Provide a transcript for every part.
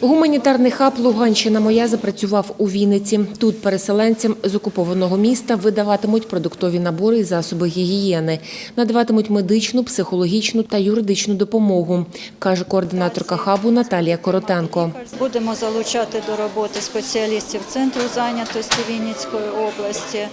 Гуманітарний хаб Луганщина моя запрацював у Вінниці. Тут переселенцям з окупованого міста видаватимуть продуктові набори і засоби гігієни, надаватимуть медичну, психологічну та юридичну допомогу, каже координаторка хабу Наталія Коротенко. Будемо залучати до роботи спеціалістів Центру зайнятості Вінницької області, е,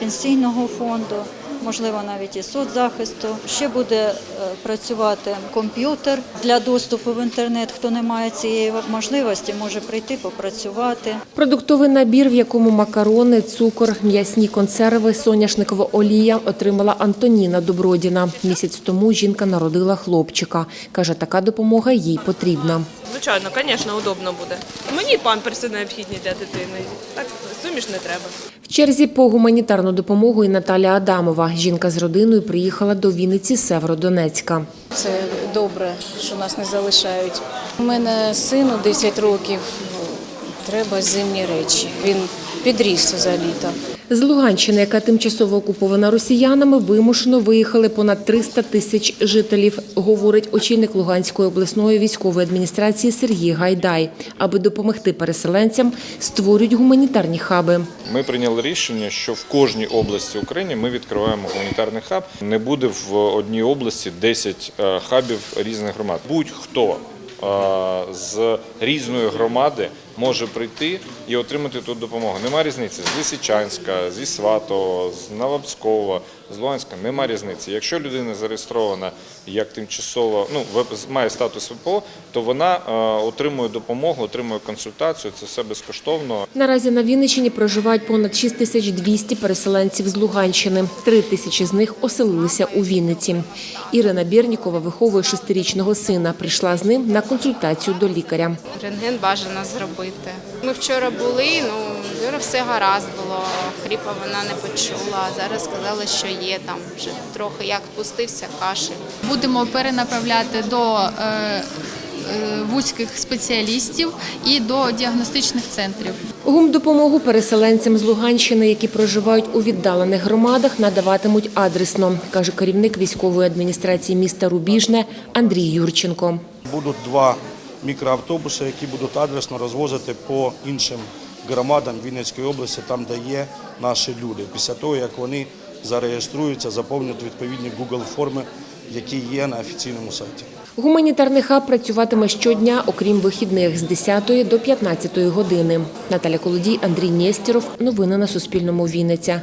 пенсійного фонду, можливо, навіть і соцзахисту. Ще буде е, працювати комп'ютер для доступу в інтернет. Хто не має цієї можливості, може прийти попрацювати. Продуктовий набір, в якому макарони, цукор, м'ясні консерви, соняшникова олія отримала Антоніна Добродіна. Місяць тому жінка народила хлопчика. Каже, така допомога їй потрібна. Звичайно, звісно, удобно буде. Мені памперси необхідні для дитини. Так суміш не треба. В черзі по гуманітарну допомогу і Наталя Адамова. Жінка з родиною приїхала до Вінниці з Северодонецька. Це добре, що нас не залишають. У мене сину 10 років. Треба зимні речі. Він підріс за літо. З Луганщини, яка тимчасово окупована росіянами, вимушено виїхали понад 300 тисяч жителів, говорить очільник Луганської обласної військової адміністрації Сергій Гайдай. Аби допомогти переселенцям, створюють гуманітарні хаби. Ми прийняли рішення, що в кожній області України ми відкриваємо гуманітарний хаб. Не буде в одній області 10 е, хабів різних громад. Будь-хто е, з різної громади може прийти і отримати тут допомогу. Нема різниці з Лисичанська, зі Сватого, з Новобського, з Луганська. Нема різниці. Якщо людина зареєстрована як тимчасово, ну має статус ВПО, то вона е, отримує допомогу, отримує консультацію. Це все безкоштовно. Наразі на Вінниччині проживають понад 6200 переселенців з Луганщини. Три тисячі з них оселилися у Вінниці. Ірина Бірнікова виховує шестирічного сина. Прийшла з ним на консультацію до лікаря. Рентген бажано зробити. Ми вчора були, ну вчора все гаразд було. Хріпа вона не почула. Зараз сказали, що є там вже трохи як пустився кашель. Будемо перенаправляти до е, е, вузьких спеціалістів і до діагностичних центрів. Гумдопомогу переселенцям з Луганщини, які проживають у віддалених громадах, надаватимуть адресно, каже керівник військової адміністрації міста Рубіжне Андрій Юрченко. Будуть два мікроавтобуси, які будуть адресно розвозити по іншим громадам Вінницької області, там, де є наші люди. Після того, як вони зареєструються, заповнять відповідні Google форми, які є на офіційному сайті. Гуманітарний хаб працюватиме щодня, окрім вихідних, з 10 до 15 години. Наталя Колодій, Андрій Нєстєров. Новини на Суспільному. Вінниця.